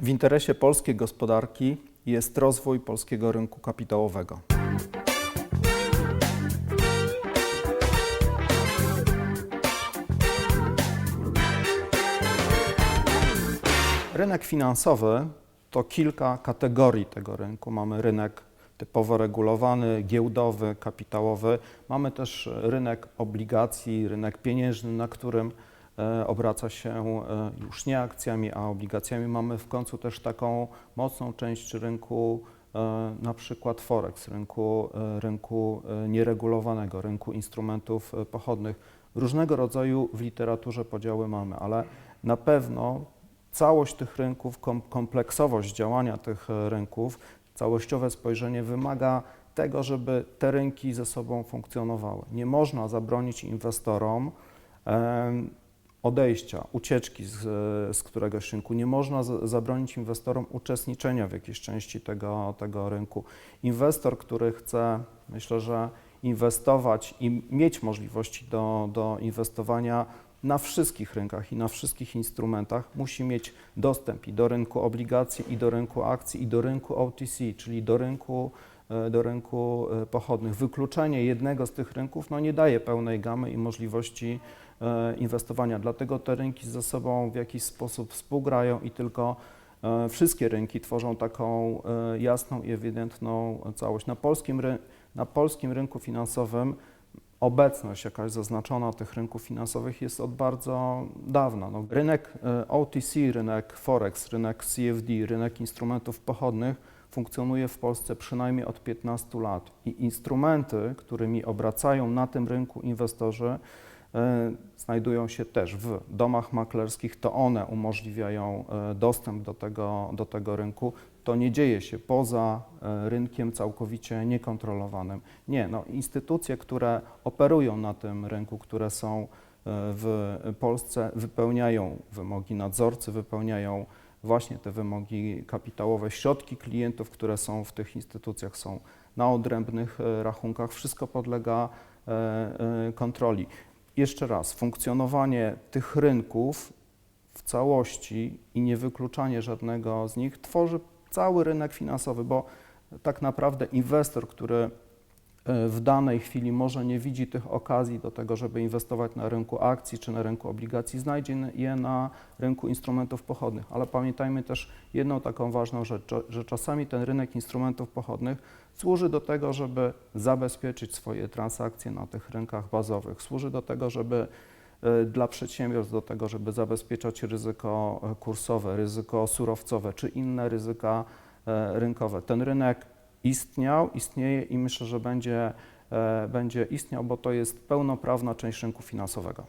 W interesie polskiej gospodarki jest rozwój polskiego rynku kapitałowego. Rynek finansowy to kilka kategorii tego rynku. Mamy rynek typowo regulowany, giełdowy, kapitałowy. Mamy też rynek obligacji, rynek pieniężny, na którym obraca się e, już nie akcjami, a obligacjami. Mamy w końcu też taką mocną część rynku, e, na przykład Forex, rynku, e, rynku e, nieregulowanego, rynku instrumentów e, pochodnych. Różnego rodzaju w literaturze podziały mamy, ale na pewno całość tych rynków, kom- kompleksowość działania tych e, rynków, całościowe spojrzenie wymaga tego, żeby te rynki ze sobą funkcjonowały. Nie można zabronić inwestorom odejścia, ucieczki z, z któregoś rynku. Nie można z, zabronić inwestorom uczestniczenia w jakiejś części tego, tego rynku. Inwestor, który chce, myślę, że inwestować i mieć możliwości do, do inwestowania na wszystkich rynkach i na wszystkich instrumentach, musi mieć dostęp i do rynku obligacji, i do rynku akcji, i do rynku OTC, czyli do rynku, do rynku e, pochodnych. Wykluczenie jednego z tych rynków no, nie daje pełnej gamy i możliwości e, inwestowania. Dlatego te rynki ze sobą w jakiś sposób współgrają i tylko e, wszystkie rynki tworzą taką e, jasną i ewidentną całość. Na polskim, na polskim rynku finansowym obecność jakaś zaznaczona tych rynków finansowych jest od bardzo dawna. No, rynek e, OTC, rynek Forex, rynek CFD, rynek instrumentów pochodnych funkcjonuje w Polsce przynajmniej od 15 lat i instrumenty, którymi obracają na tym rynku inwestorzy, e, znajdują się też w domach maklerskich, to one umożliwiają e, dostęp do tego, do tego rynku. To nie dzieje się poza e, rynkiem całkowicie niekontrolowanym. Nie, no, instytucje, które operują na tym rynku, które są w Polsce, wypełniają wymogi nadzorcy, wypełniają właśnie te wymogi kapitałowe. Środki klientów, które są w tych instytucjach, są na odrębnych e, rachunkach. Wszystko podlega e, e, kontroli. Jeszcze raz, funkcjonowanie tych rynków w całości i niewykluczanie żadnego z nich tworzy cały rynek finansowy, bo tak naprawdę inwestor, który w danej chwili może nie widzi tych okazji do tego, żeby inwestować na rynku akcji czy na rynku obligacji, znajdzie je na rynku instrumentów pochodnych. Ale pamiętajmy też jedną taką ważną rzecz, że- czasami ten rynek instrumentów pochodnych służy do tego, żeby zabezpieczyć swoje transakcje na tych rynkach bazowych, służy do tego, żeby e, dla przedsiębiorstw do tego, żeby zabezpieczać ryzyko e, kursowe, ryzyko surowcowe czy inne ryzyka e, rynkowe. Ten rynek istniał, istnieje i myślę, że będzie, e, będzie istniał, bo to jest pełnoprawna część rynku finansowego.